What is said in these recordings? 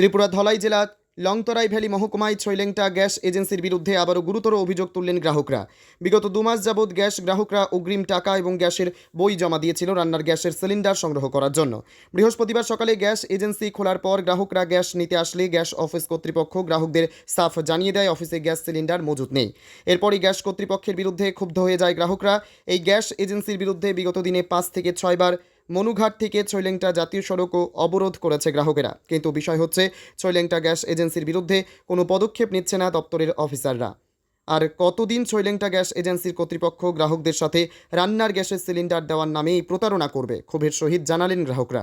ত্রিপুরা ধলাই জেলার লংতরাই valley মহকুমায় Chhailengta gas এজেন্সির বিরুদ্ধে আবারও গুরুতর অভিযোগ তুললেন গ্রাহকরা। বিগত দু মাস যাবৎ গ্যাস গ্রাহকরা অগ্রিম টাকা এবং গ্যাসের বই জমা দিয়েছিল রান্নার গ্যাসের সিলিন্ডার সংগ্রহ করার জন্য। বৃহস্পতিবার সকালে গ্যাস এজেন্সি খোলার পর গ্রাহকরা গ্যাস নিতে আসলে গ্যাস অফিস কর্তৃপক্ষ গ্রাহকদের সাফ জানিয়ে দেয়, অফিসে গ্যাস সিলিন্ডার মজুত নেই। এরপরই গ্যাস কর্তৃপক্ষের বিরুদ্ধে ক্ষুব্ধ হয়ে যায় গ্রাহকরা। এই গ্যাস এজেন্সির বিরুদ্ধে বিগত দিনে পাঁচ থেকে ছয়বার মনুঘাট থেকে ছৈলেংটা জাতীয় সড়কও অবরোধ করেছে গ্রাহকেরা। কিন্তু বিষয় হচ্ছে ছৈলেংটা গ্যাস এজেন্সির বিরুদ্ধে কোনো পদক্ষেপ নিচ্ছে না দপ্তরের অফিসাররা। আর কতদিন ছৈলেংটা গ্যাস এজেন্সির কর্তৃপক্ষ গ্রাহকদের সাথে রান্নার গ্যাসের সিলিন্ডার দেওয়ার নামেই প্রতারণা করবে, ক্ষোভের সহিত জানালেন গ্রাহকরা।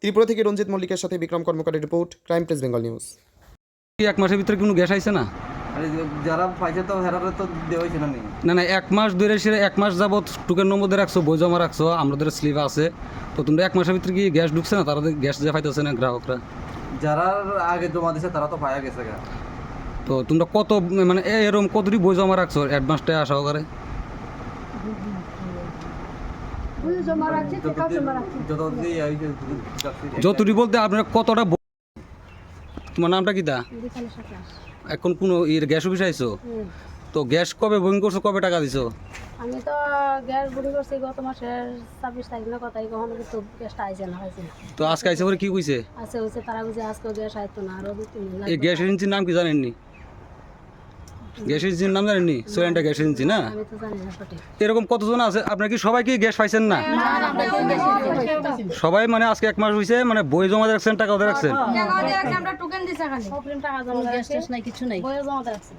ত্রিপুরা থেকে রঞ্জিত মল্লিকের সাথে Bikram কর্মকারের report, crime press Bengal news. এক মাসের ভিতরে কোনো গ্যাস আইছে না? যারা পাইছে তো হেরারে তো দেওয়া হয়েছে না না না এক মাস ধরে সে এক মাস যাবত টুকের নম্বর দিয়ে রাখছো বই জমা রাখছো আমাদের স্লিপ আছে। তো তোমরা এক মাসের ভিতরে কি গ্যাস ঢুকছে না? তারা গ্যাস যে পাইতেছে না গ্রাহকরা। যারা আগে জমা দিছে তারা তো পায়া গেছে তো তোমরা কত মানে এ- এরকম কতটি বই জমা রাখছো? অ্যাডভান্সটা আসা করে যতটি বলতে আপনার কতটা তোমার নামটা কি সাতাশ। এখন কোনো ইয়ে গ্যাস অফিস আইছো তো গ্যাস কবে বুকিং করছ কবে টাকা দিছো আমি তো গ্যাস বুকিং করছি গত মাসের ছাব্বিশ তারিখ না কথাই কখনো কিন্তু গ্যাসটা আইছে না হয়েছে না তো আজকে আইসে পরে কি কইছে আছে হয়েছে তারা বুঝে আজকে গ্যাস আইতো না আরও দু তিন দিন এই গ্যাস এজেন্সির নাম কি জানেননি গ্যাস এজেন্সির নাম জানেননি সোয়েন্টা গ্যাস এজেন্সি না আমি তো জানি না সঠিক এরকম কতজন আছে আপনার কি সবাই কি গ্যাস পাইছেন না সবাই মানে আজকে এক মাস হইছে মানে বই জমা রাখছেন টাকা ওদের রাখছেন অগ্রিম টাকা জমা গ্যাস নাই কিছু নাই। জমা রাখছি